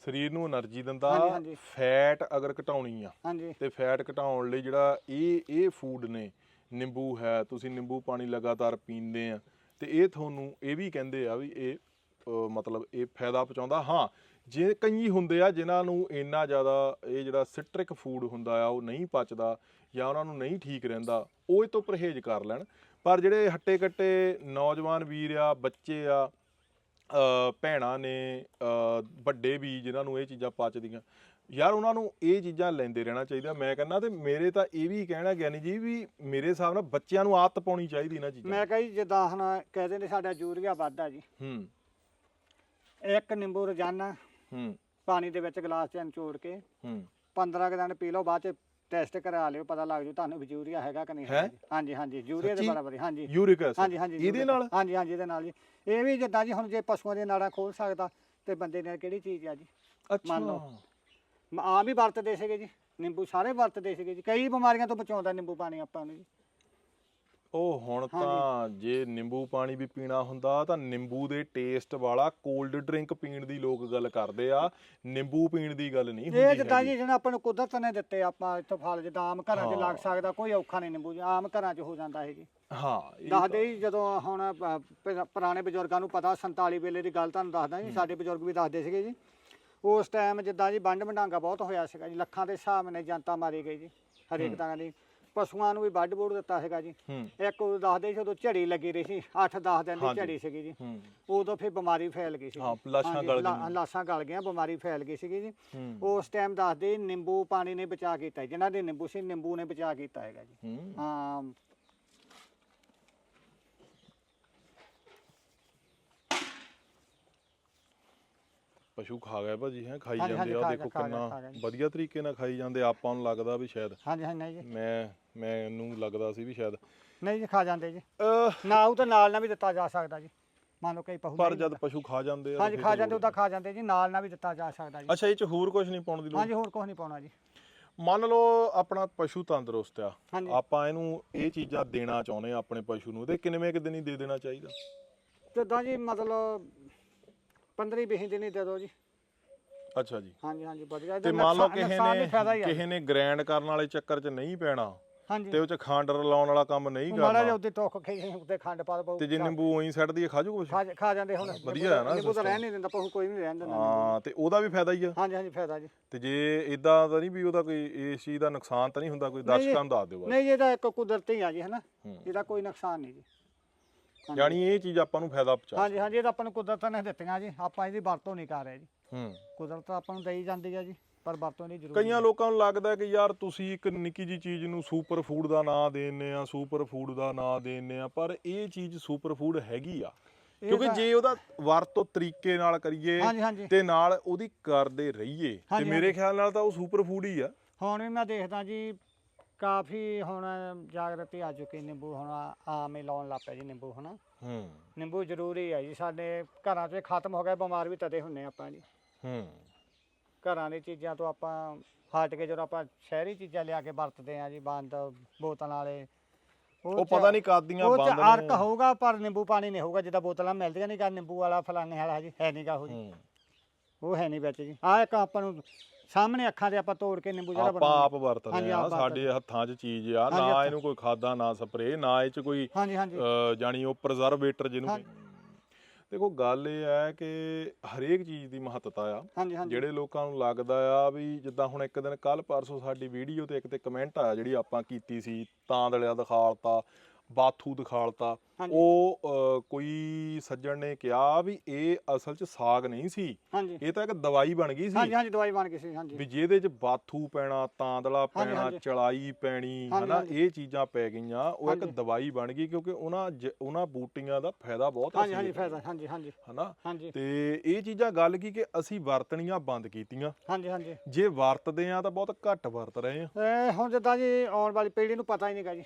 ਸਰੀਰ ਨੂੰ એનર્ਜੀ ਦਿੰਦਾ ਫੈਟ ਅਗਰ ਘਟਾਉਣੀ ਆ ਹਾਂਜੀ। ਤੇ ਫੈਟ ਘਟਾਉਣ ਲਈ ਜਿਹੜਾ ਇਹ ਇਹ ਫੂਡ ਨੇ ਨਿੰਬੂ ਹੈ ਤੁਸੀਂ ਨਿੰਬੂ ਪਾਣੀ ਲਗਾਤਾਰ ਪੀਂਦੇ ਆ ਤੇ ਇਹ ਤੁਹਾਨੂੰ ਇਹ ਵੀ ਕਹਿੰਦੇ ਆ ਵੀ ਇਹ ਮਤਲਬ ਇਹ ਫਾਇਦਾ ਪਹੁੰਚਾਉਂਦਾ। ਹਾਂ ਜੇ ਕਈ ਹੁੰਦੇ ਆ ਜਿਨ੍ਹਾਂ ਨੂੰ ਇੰਨਾ ਜ਼ਿਆਦਾ ਇਹ ਜਿਹੜਾ ਸਿਟ੍ਰਿਕ ਫੂਡ ਹੁੰਦਾ ਆ ਉਹ ਨਹੀਂ ਪਚਦਾ ਜਾਂ ਉਹਨਾਂ ਨੂੰ ਨਹੀਂ ਠੀਕ ਰਹਿੰਦਾ ਉਹ ਇਹ ਤੋਂ ਪਰਹੇਜ਼ ਕਰ ਲੈਣ। ਪਰ ਜਿਹੜੇ ਹੱਟੇ ਕੱਟੇ ਨੌਜਵਾਨ ਵੀਰ ਆ ਬੱਚੇ ਆ ਭੈਣਾਂ ਨੇ ਵੱਡੇ ਵੀ ਜਿਨ੍ਹਾਂ ਨੂੰ ਇਹ ਚੀਜ਼ਾਂ ਪਚਦੀਆਂ। ਯਾਰ ਉਹਨਾਂ ਨੂੰ ਇਹ ਚੀਜ਼ਾਂ ਲੈਂਦੇ ਰਹਿਣਾ ਚਾਹੀਦਾ। ਮੈਂ ਕਹਿੰਦਾ ਤੇ ਮੇਰੇ ਤਾਂ ਇਹ ਵੀ ਕਹਿਣਾ ਗਿਆਨੀ ਜੀ ਵੀ ਮੇਰੇ ਹਿਸਾਬ ਨਾਲ ਬੱਚਿਆਂ ਨੂੰ ਆਦਤ ਪਾਉਣੀ ਚਾਹੀਦੀ ਨਾ ਚੀਜ਼ਾਂ ਮੈਂ ਕਹੀ ਜਿੱਦਾਂ ਹੁਣ ਕਹਿੰਦੇ ਨੇ ਸਾਡਾ ਯੂਰੀਆ ਵੱਧਦਾ ਜੀ। ਹੂੰ। ਇੱਕ ਨਿੰਬੂ ਰੋਜ਼ਾਨਾ ਹੂੰ। ਪਾਣੀ ਦੇ ਵਿੱਚ ਗਲਾਸ 'ਚ ਨਿਚੋੜ ਕੇ ਹੂੰ। 15 ਕੁ ਦਿਨ ਪੀ ਲਓ ਬਾਅਦ 'ਚ ਟੈਸਟ ਕਰਾ ਲਿਓ ਪਤਾ ਲੱਗ ਜੂ ਤੁਹਾਨੂੰ ਵੀ ਯੂਰੀਆ ਹੈਗਾ ਕਿ ਨਹੀਂ ਹੈਂ? ਜੀ। ਹਾਂਜੀ ਹਾਂਜੀ ਯੂਰੀਆ ਦੇ ਸੱਚੀ? ਬਰਾਬਰ ਹੀ, ਹਾਂਜੀ ਯੂਰਿਕ ਹਾਂਜੀ ਹਾਂਜੀ ਇਹਦੇ। ਨਾਲ ਹਾਂਜੀ ਹਾਂਜੀ ਇਹਦੇ ਨਾਲ ਜੀ ਇਹ ਵੀ ਜਿੱਦਾਂ ਜੀ ਹੁਣ ਜੇ ਪਸ਼ੂਆਂ ਦੀਆਂ ਨਾੜਾਂ ਖੋਲ ਸਕਦਾ ਤੇ ਬੰਦੇ ਨੇ ਕਿਹੜੀ ਚੀਜ਼ ਆ ਜੀ ਅੱਛਾ ਮੰਨ ਲਓ। ਮ- ਆਮ ਹੀ ਵਰਤਦੇ ਸੀਗੇ ਜੀ ਨਿੰਬੂ ਸਾਰੇ ਵਰਤਦੇ ਸੀਗੇ ਜੀ ਕਈ ਬਿਮਾਰੀਆਂ ਤੋਂ ਬਚਾਉਂਦਾ ਨਿੰਬੂ ਪਾਣੀ ਆਪਾਂ ਨੂੰ ਜੀ ਉਹ ਹੁਣ ਤਾਂ ਜੇ ਨਿੰਬੂ ਪਾਣੀ ਵੀ ਪੀਣਾ ਹੁੰਦਾ ਤਾਂ ਨਿੰਬੂ ਦੇ ਟੇਸਟ ਵਾਲਾ ਕੋਲਡ ਡਰਿੰਕ ਪੀਣ ਦੀ ਲੋਕ ਗੱਲ ਕਰਦੇ ਆ। ਨਿੰਬੂ ਪੀਣ ਦੀ ਗੱਲ ਨਹੀਂ ਇਹ ਹੁੰਦੀ ਜਿੱਦਾਂ ਹੈਗੀ। ਜੀ ਜਿਹੜਾ ਆਪਾਂ ਨੂੰ ਕੁਦਰਤ ਨੇ ਦਿੱਤੇ ਆਪਾਂ ਇੱਥੋਂ ਫਲ ਜਿੱਦਾਂ ਆਮ ਘਰਾਂ 'ਚ ਲੱਗ ਹਾਂ। ਸਕਦਾ ਕੋਈ ਔਖਾ ਨਹੀਂ ਨਿੰਬੂ ਆਮ ਘਰਾਂ 'ਚ ਹੋ ਜਾਂਦਾ ਹੈ ਜੀ। ਹਾਂ ਇਹ ਦੱਸਦੇ ਜੀ ਜਦੋਂ ਹੁਣ ਪੁਰਾਣੇ ਬਜ਼ੁਰਗਾਂ ਨੂੰ ਪਤਾ 47 ਵੇਲੇ ਦੀ ਗੱਲ ਤੁਹਾਨੂੰ ਦੱਸਦਾ ਜੀ ਸਾਡੇ ਬਜ਼ੁਰਗ ਵੀ ਦੱਸਦੇ ਸੀਗੇ ਜੀ। ਉਸ ਟਾਈਮ ਜਿੱਦਾਂ ਜੀ ਵੰਡ ਵੰਡਾਂਗਾ ਬਹੁਤ ਹੋਇਆ ਸੀਗਾ ਜੀ ਲੱਖਾਂ ਦੇ ਹਿਸਾਬ ਨਾਲ ਜਨਤਾ ਮਾਰੀ ਗਈ ਜੀ ਹਰੇਕ ਤਰ੍ਹਾਂ ਦੀ। ਪਸ਼ੂਆਂ ਨੂੰ ਵੀ ਵੱਢ ਬੋੜ ਦਿੱਤਾ ਸੀਗਾ ਜੀ। ਹੂੰ। ਇੱਕ ਉਹ ਦੱਸਦੇ ਸੀ ਉਦੋਂ ਝੜੀ ਲੱਗੀ ਰਹੀ ਸੀ 8-10 ਦਿਨ ਦੀ ਹਾਂਜੀ। ਝੜੀ ਸੀਗੀ ਜੀ। ਹੂੰ। ਉਦੋਂ ਫਿਰ ਬਿਮਾਰੀ ਫੈਲ ਗਈ ਸੀ। ਹਾਂ, ਲਾਸ਼ਾਂ ਹਾਂਜੀ, ਗਲ ਲਾ- ਗਈਆਂ। ਲਾਸ਼ਾਂ ਗਲ ਗਈਆਂ ਬਿਮਾਰੀ ਫੈਲ ਗਈ ਸੀਗੀ ਜੀ। ਹੂੰ। ਉਸ ਟਾਈਮ ਦੱਸਦੇ ਨਿੰਬੂ ਪਾਣੀ ਨੇ ਬਚਾ ਕੀਤਾ। ਜਿਨ੍ਹਾਂ ਦੇ ਨਿੰਬੂ ਸੀ ਨਿੰਬੂ ਨੇ ਬਚਾ ਕੀਤਾ ਹੈਗਾ ਜੀ। ਹੂੰ। ਹਾਂ। ਪਸ਼ੂ ਖਾ ਗਏ ਭਾਜੀ ਹੈ ਖਾਈ ਹਾਂਜੀ, ਜਾਂਦੇ ਆ ਖਾ ਦੇਖੋ ਖਾ ਕਿੰਨਾ ਖਾ। ਵਧੀਆ ਤਰੀਕੇ ਨਾਲ ਖਾਈ ਜਾਂਦੇ ਆਪਾਂ ਨੂੰ ਲੱਗਦਾ ਵੀ ਸ਼ਾਇਦ ਹਾਂਜੀ ਹਾਂਜੀ ਨਹੀਂ ਜੀ। ਮੈਂ ਮੈਨੂੰ ਲੱਗਦਾ ਸੀ ਵੀ ਸ਼ਾਇਦ ਨਹੀਂ ਜੀ ਖਾ ਜਾਂਦੇ ਜੀ। ਅਹ, ਨਾ ਉਹ ਤਾਂ ਨਾਲ ਨਾਲ ਵੀ ਦਿੱਤਾ ਜਾ ਸਕਦਾ ਜੀ। ਮੰਨ ਲਓ ਕਈ ਪਹੂ ਪਰ ਜਦ। ਪਸ਼ੂ ਖਾ ਜਾਂਦੇ ਆ ਹਾਂਜੀ ਫਿਰ ਖਾ ਜਾਂਦੇ ਉਹਦਾ ਖਾ ਜਾਂਦੇ ਜੀ ਨਾਲ ਨਾਲ ਵੀ ਦਿੱਤਾ ਜਾ ਸਕਦਾ ਜੀ। ਅੱਛਾ ਇਹ ਚ ਹੋਰ ਕੁਝ ਨਹੀਂ ਪਾਉਣ ਦੀ ਲੋੜ? ਹਾਂਜੀ ਹੋਰ ਕੁਝ ਨਹੀਂ ਪਾਉਣਾ ਜੀ। ਮੰਨ ਲਓ ਆਪਣਾ ਪਸ਼ੂ ਤੰਦਰੁਸਤ ਆ ਹਾਂਜੀ। ਆਪਾਂ ਇਹਨੂੰ ਇਹ ਚੀਜ਼ਾਂ ਦੇਣਾ ਚਾਹੁੰਦੇ ਆ ਆਪਣੇ ਪਸ਼ੂ ਨੂੰ ਤੇ ਕਿੰਨਵੇਂ ਕਿ ਦਿਨ ਹੀ ਦੇ ਦੇਣਾ ਚਾਹੀਦਾ? ਜਿੱਦਾਂ ਜੀ ਮਤਲਬ 15 20 ਦਿਨ ਹੀ ਦੇ ਦਿਓ ਜੀ। ਅੱਛਾ ਜੀ। ਹਾਂਜੀ ਹਾਂਜੀ ਵਧੀਆ ਤੇ ਮੰਨ ਲਓ ਕਿਸੇ ਨੇ ਕਿਸੇ ਨੇ ਗ੍ਰੈਂਡ ਕਰਨ ਵਾਲੇ ਚੱਕਰ 'ਚ ਨਹੀਂ ਪੈਣਾ ਹਾਂਜੀ। ਤੇ ਉਹ 'ਚ ਖੰਡ ਰਲਾਉਣ ਵਾਲਾ ਕੰਮ ਨਹੀਂ ਮਾੜਾ ਜਿਹਾ ਕਰਨਾ ਉੱਤੇ ਟੋਕ ਖੇ ਉੱਤੇ ਖੰਡ ਪਾ ਦੋ ਤੇ ਜੇ ਨਿੰਬੂ ਉਹੀ ਸੱਟ ਦਈਏ ਖਾ ਜੂ ਕੁਛ? ਖਾ ਖਾ ਜਾਂਦੇ ਹੁਣ। ਵਧੀਆ ਹੈ ਨਾ ਨਿੰਬੂ ਤਾਂ। ਰਹਿਣ ਨਹੀਂ ਦਿੰਦਾ ਪਹੂ ਕੋਈ ਨਹੀਂ ਰਹਿਣ ਦਿੰਦਾ। ਹਾਂ ਤੇ ਉਹਦਾ ਵੀ ਫਾਇਦਾ ਹੀ ਆ। ਹਾਂਜੀ ਹਾਂਜੀ ਫਾਇਦਾ ਜੀ। ਤੇ ਜੇ ਇਦਾਂ ਤਾਂ ਨਹੀਂ ਵੀ ਉਹਦਾ ਕੋਈ ਇਸ ਚੀਜ਼ ਦਾ ਨੁਕਸਾਨ ਤਾਂ ਨਹੀਂ ਹੁੰਦਾ ਕੋਈ। ਦਰਸ਼ਕਾਂ ਨੂੰ ਦੱਸ ਦਿਓ ਨਹੀਂ ਇਹਦਾ ਇੱਕ ਕੁਦਰਤੀ ਆ ਜੀ ਹਨਾ। ਇਹਦਾ ਕੋਈ ਨੁਕਸਾਨ ਨਹੀਂ ਜੀ। ਯਾਨੀ ਇਹ ਚੀਜ਼ ਆਪਾਂ ਨੂੰ ਫਾਇਦਾ ਪਹੁੰਚਾ ਹਾਂਜੀ ਹਾਂਜੀ ਇਹ ਤਾਂ ਆਪਾਂ ਨੂੰ ਕੁਦਰਤ ਨੇ ਦਿੱਤੀਆਂ ਜੀ। ਆਪਾਂ ਇਹਦੀ ਵਰਤੋਂ ਨਹੀਂ ਕਰ ਰਹੇ ਜੀ। ਹੂੰ। ਕੁਦਰਤ ਆਪਾਂ ਨੂੰ ਦੇਈ ਜਾਂਦੀ ਆ ਜੀ ਪਰ ਵਰਤੋਂ ਨਹੀਂ ਜ਼ਰੂਰੀ ਕਈਆਂ ਲੋਕਾਂ ਨੂੰ ਲੱਗਦਾ ਕਿ ਯਾਰ ਤੁਸੀਂ ਇੱਕ ਨਿੱਕੀ ਜੀ ਚੀਜ਼ ਨੂੰ ਸੁਪਰ ਫੂਡ ਦਾ ਨਾਂ ਦੇਨੇ ਆ ਸੁਪਰ ਫੂਡ ਦਾ ਨਾਂ ਦੇਨੇ ਆ ਪਰ ਇਹ ਚੀਜ਼ ਸੁਪਰ ਫੂਡ ਹੈਗੀ ਆ। ਕਿਉਂਕਿ ਜੇ ਉਹਦਾ ਵਰਤੋਂ ਤਰੀਕੇ ਨਾਲ ਕਰੀਏ ਤੇ ਨਾਲ ਉਹਦੀ ਕਰਦੇ ਰਹੀਏ ਤੇ ਮੇਰੇ। ਖਿਆਲ ਨਾਲ ਤਾਂ ਉਹ ਸੁਪਰ ਫੂਡ ਹੀ ਆ। ਹੁਣ ਵੀ ਮੈਂ ਦੇਖਦਾ ਜੀ ਕਾਫੀ ਹੁਣ ਜਾਗਰਤੀ ਆ ਚੁੱਕੀ ਨਿੰਬੂ ਹੁਣ ਆਮ ਹੀ ਲਾਉਣ ਲੱਗ ਜੀ ਨਿੰਬੂ ਹਨਾ। ਹੂੰ। ਨਿੰਬੂ ਜ਼ਰੂਰੀ ਹੈ ਜੀ ਸਾਡੇ ਘਰਾਂ 'ਚ ਖਤਮ ਹੋ ਗਏ ਬਿਮਾਰ ਵੀ ਤਦੇ ਹੁੰਨੇ ਆਪਾਂ ਜੀ। ਹੂੰ। ਘਰਾਂ ਦੀ ਚੀਜ਼ਾਂ ਤੋਂ ਆਪਾਂ ਹਟ ਕੇ ਜਦੋਂ ਆਪਾਂ ਸ਼ਹਿਰੀ ਚੀਜ਼ਾਂ ਲਿਆ ਕੇ ਵਰਤਦੇ ਆ ਜੀ ਬੰਦ ਬੋਤਲਾਂ ਵਾਲੇ ਉਹ ਚ- ਪਤਾ ਨਹੀਂ ਕਾਦੀਆਂ ਉਹ ਚ ਬੰਦ ਅਰਕ ਹੋਊਗਾ ਪਰ ਨਿੰਬੂ ਪਾਣੀ ਨਹੀਂ ਹੋਊਗਾ ਜਿੱਦਾਂ ਬੋਤਲਾਂ ਮਿਲਦੀਆਂ ਨਹੀਂ ਕਾ ਨਿੰਬੂ ਵਾਲਾ ਫਲਾਣੇ ਵਾਲਾ ਜੀ ਹੈ ਨਹੀਂਗਾ ਉਹ ਜੀ। ਹੂੰ। ਉਹ ਹੈ ਨਹੀਂ ਵਿੱਚ ਜੀ। ਆ ਇੱਕ ਆਪਾਂ ਨੂੰ ਸਾਹਮਣੇ ਅੱਖਾਂ ਦੇ ਆਪਾਂ ਤੋੜ ਕੇ ਨਿੰਬੂ ਜਿਹੜਾ ਆਪਾਂ ਆਪ ਵਰਤਦੇ ਹਾਂਜੀ, ਆ ਆਪ ਸਾਡੇ ਹੱਥਾਂ 'ਚ ਚੀਜ਼ ਆ ਹਾਂਜੀ, ਨਾ ਇਹਨੂੰ ਕੋਈ ਖਾਦਾ ਨਾ ਸਪਰੇ ਨਾ ਇਹ 'ਚ ਕੋਈ ਹਾਂਜੀ ਹਾਂਜੀ। ਅ, ਜਾਣੀ ਉਹ ਪ੍ਰੀਜ਼ਰਵੇਟਰ ਜਿਹਨੂੰ। ਦੇਖੋ ਗੱਲ ਇਹ ਹੈ ਕਿ ਹਰੇਕ ਚੀਜ਼ ਦੀ ਮਹੱਤਤਾ ਆ। ਹਾਂਜੀ ਹਾਂਜੀ। ਜਿਹੜੇ ਲੋਕਾਂ ਨੂੰ ਲੱਗਦਾ ਆ ਵੀ ਜਿੱਦਾਂ ਹੁਣ ਇੱਕ ਦਿਨ ਕੱਲ ਪਰਸੋਂ ਸਾਡੀ ਵੀਡੀਓ ਤੇ ਇੱਕ ਤੇ ਕਮੈਂਟ ਆਇਆ ਜਿਹੜੀ ਆਪਾਂ ਕੀਤੀ ਸੀ ਤਾਂਦਲਿਆ ਦਿਖਾਲਤਾ ਬਾਥੂ ਦਿਖਾਲਤਾ। ਹਾਂਜੀ। ਉਹ ਅ, ਕੋਈ ਸੱਜਣ ਨੇ ਕਿਹਾ ਵੀ ਇਹ ਅਸਲ 'ਚ ਸਾਗ ਨਹੀਂ ਸੀ। ਹਾਂਜੀ। ਇਹ ਤਾਂ ਇੱਕ ਦਵਾਈ ਬਣ ਗਈ ਸੀ। ਹਾਂਜੀ ਦਵਾਈ ਬਣ ਗਈ ਸੀ ਹਾਂਜੀ। ਵੀ ਜਿਹਦੇ 'ਚ ਬਾਥੂ ਪੈਣਾ ਤਾਂਦਲਾ ਹਾਂਜੀ, ਪੈਣਾ ਹਾਂਜੀ। ਚਲਾਈ ਪੈਣੀ ਹਾਂਜੀ, ਹਨਾ ਹਾਂਜੀ। ਇਹ ਚੀਜ਼ਾਂ ਪੈ ਗਈਆਂ। ਉਹ ਇੱਕ ਹਾਂਜੀ। ਦਵਾਈ ਬਣ ਗਈ ਕਿਉਂਕਿ ਉਹਨਾਂ ਜ- ਉਹਨਾਂ ਬੂਟੀਆਂ ਦਾ ਫਾਇਦਾ ਬਹੁਤ ਹਾਂਜੀ ਹਾਂਜੀ ਫਾਇਦਾ ਹਾਂਜੀ ਹਾਂਜੀ। ਹਨਾ। ਹਾਂਜੀ। ਤੇ ਇਹ ਚੀਜ਼ਾਂ ਗੱਲ ਕੀ ਕਿ ਅਸੀਂ ਵਰਤਣੀਆਂ ਬੰਦ ਕੀਤੀਆਂ। ਹਾਂਜੀ ਹਾਂਜੀ। ਜੇ ਵਰਤਦੇ ਆ ਤਾਂ ਬਹੁਤ ਘੱਟ ਵਰਤ ਰਹੇ ਆ। ਇਹ ਹੁਣ ਜਿੱਦਾਂ ਜੀ ਆਉਣ ਵਾਲੀ ਪੀੜ੍ਹੀ ਨੂੰ ਪਤਾ ਹੀ ਨਹੀਂਗਾ ਜੀ।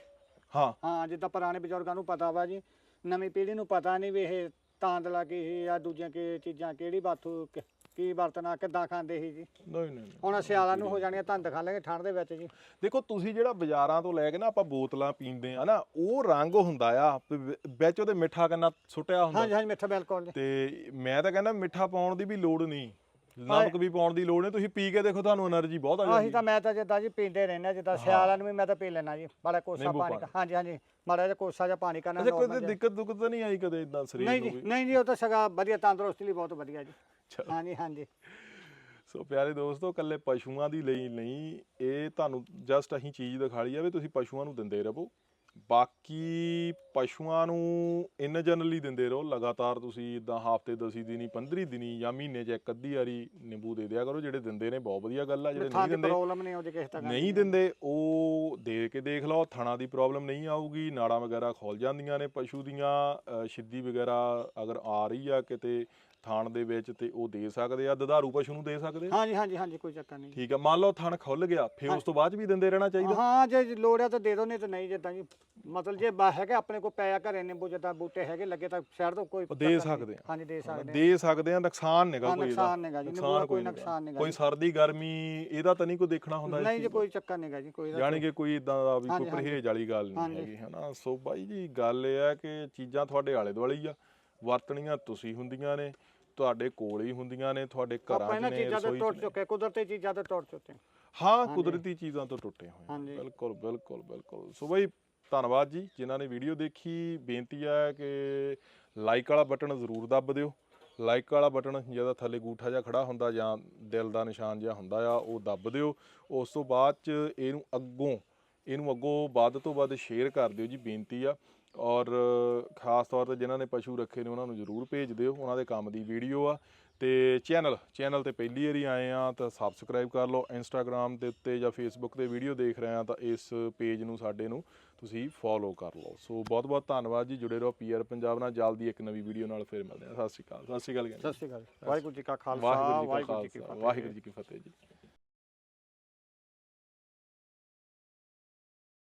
ਹਾਂ। ਹਾਂ ਜਿੱਦਾਂ ਪੁਰਾਣੇ ਬਜ਼ੁਰਗਾਂ ਨੂੰ ਪਤਾ ਵਾ ਜੀ ਨਵੀਂ ਪੀੜ੍ਹੀ ਨੂੰ ਪਤਾ ਨਹੀਂ ਵੀ ਇਹ ਤਾਂਦਲਾ ਕੀ ਸੀ ਜਾਂ ਦੂਜੀਆਂ ਕੀ ਚੀਜ਼ਾਂ ਕਿਹੜੀ ਬਾਥੂ ਕਿ- ਕੀ ਵਰਤਣਾ ਕਿੱਦਾਂ ਖਾਂਦੇ ਸੀ ਜੀ। ਨਹੀਂ ਨਹੀਂ ਨਹੀਂ। ਹੁਣ ਸਿਆਲਾਂ ਨੂੰ ਹੋ ਜਾਣੀਆਂ ਧੰਦ ਖਾ ਲਾਂਗੇ ਠੰਡ ਦੇ ਵਿੱਚ ਜੀ। ਦੇਖੋ ਤੁਸੀਂ ਜਿਹੜਾ ਬਾਜ਼ਾਰਾਂ ਤੋਂ ਲੈ ਕੇ ਨਾ ਆਪਾਂ ਬੋਤਲਾਂ ਪੀਂਦੇ ਆ ਨਾ ਉਹ ਰੰਗ ਹੁੰਦਾ ਆ ਵੀ ਵਿ- ਵਿੱਚ ਉਹਦੇ ਮਿੱਠਾ ਕਿੰਨਾ ਸੁੱਟਿਆ ਹੁੰਦਾ। ਹਾਂਜੀ ਹਾਂਜੀ ਮਿੱਠਾ ਬਿਲਕੁਲ ਜੀ। ਤੇ ਮੈਂ ਤਾਂ ਕਹਿੰਦਾ ਮਿੱਠਾ ਪਾਉਣ ਦੀ ਵੀ ਲੋੜ ਨਹੀਂ। ਨਮਕ ਵੀ ਪਾਉਣ ਦੀ ਲੋੜ ਨਹੀਂ ਤੁਸੀਂ ਪੀ ਕੇ ਦੇਖੋ ਤੁਹਾਨੂੰ એનર્ਜੀ ਬਹੁਤ ਆ ਜਾਂਦੀ ਅਸੀਂ ਤਾਂ ਮੈਂ ਤਾਂ ਜਿੱਦਾਂ ਜੀ ਪੀਂਦੇ ਰਹਿੰਦੇ ਜਿੱਦਾਂ ਸਿਆਲਾਂ ਨੂੰ ਵੀ ਮੈਂ ਤਾਂ ਪੀ ਲੈਣਾ ਜੀ ਮਾੜਾ ਕੋਸਾ ਪਾਣੀ ਹਾਂਜੀ ਹਾਂਜੀ ਮਾੜਾ ਜਿਹਾ ਕੋਸਾ ਜਿਹਾ ਪਾਣੀ ਕਰਨਾ ਅੱਛਾ ਕੋਈ ਦਿੱਕਤ ਦੁੱਕਤ ਤਾਂ ਨਹੀਂ ਆਈ ਕਦੇ ਇਦਾਂ ਸਰੀਰ ਨੂੰ ਨਹੀਂ ਨਹੀਂ ਜੀ ਉਹ ਤਾਂ ਸਗਾ ਵਧੀਆ ਤੰਦਰੁਸਤੀ ਲਈ ਬਹੁਤ ਵਧੀਆ ਜੀ। ਹਾਂਜੀ ਹਾਂਜੀ। ਸੋ ਪਿਆਰੇ ਦੋਸਤੋ ਕੱਲੇ ਪਸ਼ੂਆਂ ਦੀ ਲਈ ਨਹੀਂ ਇਹ ਤੁਹਾਨੂੰ ਜਸਟ ਅਸੀਂ ਚੀਜ਼ ਦਿਖਾ ਲਈ ਆ ਵੀ ਤੁਸੀਂ ਪਸ਼ੂਆਂ ਨੂੰ ਦਿੰਦੇ ਰਹੋ। ਬਾਕੀ ਪਸ਼ੂਆਂ ਨੂੰ ਇਨ ਜਨਰਲੀ ਦਿੰਦੇ ਰਹੋ ਲਗਾਤਾਰ ਤੁਸੀਂ ਇਦਾਂ ਹਫ਼ਤੇ 10 ਦਿਨੀ 15 ਦਿਨੀ ਜਾਂ ਮਹੀਨੇ 'ਚ ਇੱਕ ਅੱਧੀ ਵਾਰੀ ਨਿੰਬੂ ਦੇ ਦਿਆ ਕਰੋ ਜਿਹੜੇ ਦਿੰਦੇ ਨੇ ਬਹੁਤ ਵਧੀਆ ਗੱਲ ਆ ਜਿਹੜੇ ਨਹੀਂ ਦਿੰਦੇ ਪ੍ਰੋਬਲਮ ਨਹੀਂ ਆਉਂਦੀ ਕਿਸੇ ਤਰ੍ਹਾਂ ਨਹੀਂ ਦਿੰਦੇ ਉਹ ਦੇ ਕੇ ਦੇਖ ਲਓ ਥਣਾ ਦੀ ਪ੍ਰੋਬਲਮ ਨਹੀਂ ਆਊਗੀ ਨਾੜਾਂ ਵਗੈਰਾ ਖੁੱਲ ਜਾਂਦੀਆਂ ਨੇ ਪਸ਼ੂ ਦੀਆਂ ਛਿੱਦੀ ਵਗੈਰਾ ਅਗਰ ਆ ਰਹੀ ਆ ਕਿਤੇ ਥਣ ਦੇ ਵਿੱਚ ਤੇ ਉਹ ਦੇ ਸਕਦੇ ਆ ਦੁਧਾਰੂ ਪਸ਼ੂ ਨੂੰ ਦੇ ਸਕਦੇ ਆ। ਹਾਂਜੀ ਹਾਂਜੀ ਹਾਂਜੀ ਕੋਈ ਚੱਕਰ ਨਹੀਂ ਠੀਕ ਆ ਮੰਨ ਲਓ ਥਣ ਖੁੱਲ ਗਿਆ ਫਿਰ ਉਸ ਤੋਂ ਬਾਅਦ ਵੀ ਦਿੰਦੇ ਰਹਿਣਾ ਚਾਹੀਦਾ ਹਾਂ ਜੇ ਲੋੜ ਆ ਤਾਂ ਦੇ ਦੋ ਨਹੀਂ ਤਾਂ ਨਹੀਂ ਜਿੱਦਾਂ ਜੀ ਮਤਲਬ ਜੇ ਬਾ ਹੈਗਾ ਆਪਣੇ ਕੋਲ ਪਿਆ ਘਰੇ ਨਿੰਬੂ ਜਿੱਦਾਂ ਬੂਟੇ ਹੈਗੇ ਲੱਗੇ ਤਾਂ ਸ਼ਹਿਰ ਤੋਂ ਕੋਈ ਦੇ। ਸਕਦੇ ਆ। ਹਾਂਜੀ ਦੇ ਸਕਦੇ ਆ। ਦੇ ਸਕਦੇ ਆ ਨੁਕਸਾਨ ਨਹੀਂਗਾ ਕੋਈ ਨੁਕਸਾਨ ਨੀਗਾ ਜੀ, ਨਿੰਬੂ ਦਾ ਕੋਈ। ਨੁਕਸਾਨ ਨੀਗਾ ਕੋਈ। ਸਰਦੀ ਗਰਮੀ ਇਹਦਾ ਤਾਂ ਨਹੀਂ ਕੋਈ ਦੇਖਣਾ ਹੁੰਦਾ ਨਹੀਂ ਜੀ? ਕੋਈ ਚੱਕਰ ਨਹੀਂਗਾ ਜੀ ਕੋਈ ਯਾਨੀ ਕਿ ਕੋਈ ਇਦਾਂ ਦਾ ਵੀ ਕੋਈ ਹਾਂਜੀ, ਹਾਂਜੀ। ਪਰਹੇਜ਼ ਵਾਲੀ ਗੱਲ ਨਹੀਂ। ਹੈਗੀ ਹਨਾ ਸੋ ਬਾਈ ਜੀ ਗੱਲ ਇਹ ਆ ਕਿ ਚੀਜ਼ਾਂ ਤੁਹਾਡੇ ਆਲੇ ਦੁਆਲੇ ਹੀ ਆ ਵਰਤਣੀਆਂ ਤੁਸੀਂ ਹੁੰਦੀਆਂ ਨੇ ਤੁਹਾਡੇ ਕੋਲ ਹੀ ਹੁੰਦੀਆਂ ਨੇ ਤੁਹਾਡੇ ਘਰਾਂ 'ਚ ਨੇ ਚੀਜ਼ਾਂ ਤੋਂ ਟੁੱਟ। ਚੁੱਕੇ ਕੁਦਰਤੀ ਚੀਜ਼ਾਂ ਤੋਂ ਟੁੱਟ ਚੁੱਕੇ ਹਾਂ। ਕੁਦਰਤੀ ਚੀਜ਼ਾਂ ਤੋਂ ਟੁੱਟੇ ਹੋਏ। ਬਿਲਕੁਲ ਬਿਲਕੁਲ ਬਿਲਕੁਲ। ਸੋ ਬਾਈ ਧੰਨਵਾਦ ਜੀ ਜਿਨ੍ਹਾਂ ਨੇ ਵੀਡੀਓ ਦੇਖੀ। ਬੇਨਤੀ ਹੈ ਕਿ ਲਾਈਕ ਵਾਲਾ ਬਟਨ ਜ਼ਰੂਰ ਦੱਬ ਦਿਓ। ਲਾਈਕ ਵਾਲਾ ਬਟਨ ਜਿਹਦਾ ਥੱਲੇ ਗੂਠਾ ਜਿਹਾ ਖੜਾ ਹੁੰਦਾ ਜਾਂ ਦਿਲ ਦਾ ਨਿਸ਼ਾਨ ਜਿਹਾ ਹੁੰਦਾ ਆ ਉਹ ਦੱਬ ਦਿਓ। ਉਸ ਤੋਂ ਬਾਅਦ ਚ ਇਹਨੂੰ ਅੱਗੋਂ ਇਹਨੂੰ ਅੱਗੋਂ ਵੱਧ ਤੋਂ ਵੱਧ ਸ਼ੇਅਰ ਕਰ ਦਿਓ ਜੀ ਬੇਨਤੀ ਆ। ਔਰ ਖਾਸ ਤੌਰ ਤੇ ਜਿਨ੍ਹਾਂ ਨੇ ਪਸ਼ੂ ਰੱਖੇ ਨੇ ਉਹਨਾਂ ਨੂੰ ਜ਼ਰੂਰ ਭੇਜ ਦਿਓ। ਉਹਨਾਂ ਦੇ ਕੰਮ ਦੀ ਵੀਡੀਓ ਆ ਤੇ ਚੈਨਲ ਚੈਨਲ ਤੇ ਪਹਿਲੀ ਵਾਰੀ ਆਏ ਆ ਤਾਂ ਸਬਸਕ੍ਰਾਈਬ ਕਰ ਲਓ। ਇੰਸਟਾਗ੍ਰam ਦੇ ਉੱਤੇ ਜਾਂ ਫੇਸਬੁੱਕ ਤੇ ਵੀਡੀਓ ਦੇਖ ਰਹੇ ਆ ਤਾਂ ਇਸ ਪੇਜ ਨੂੰ ਸਾਡੇ ਨੂੰ ਤੁਸੀਂ ਫੋਲੋ ਕਰ ਲਓ। ਸੋ ਬਹੁਤ ਬਹੁਤ ਧੰਨਵਾਦ ਜੀ। ਜੁੜੇ ਰਹੋ ਪੀਆਰ ਪੰਜਾਬ ਨਾਲ। ਜਲਦੀ ਇੱਕ ਨਵੀਂ ਵੀਡੀਓ ਨਾਲ ਫਿਰ ਮਿਲਦੇ ਆ। ਸਤਿ ਸ਼੍ਰੀ ਅਕਾਲ। ਸਤਿ ਸ਼੍ਰੀ ਅਕਾਲ ਸਤਿ ਸ਼੍ਰੀ ਅਕਾਲ। ਵਾਹਿਗੁਰੂ ਜੀ ਕਾ ਖਾਲਸਾ ਵਾਹਿਗੁਰੂ ਜੀ ਕਾ ਫਤਿਹ ਜੀ।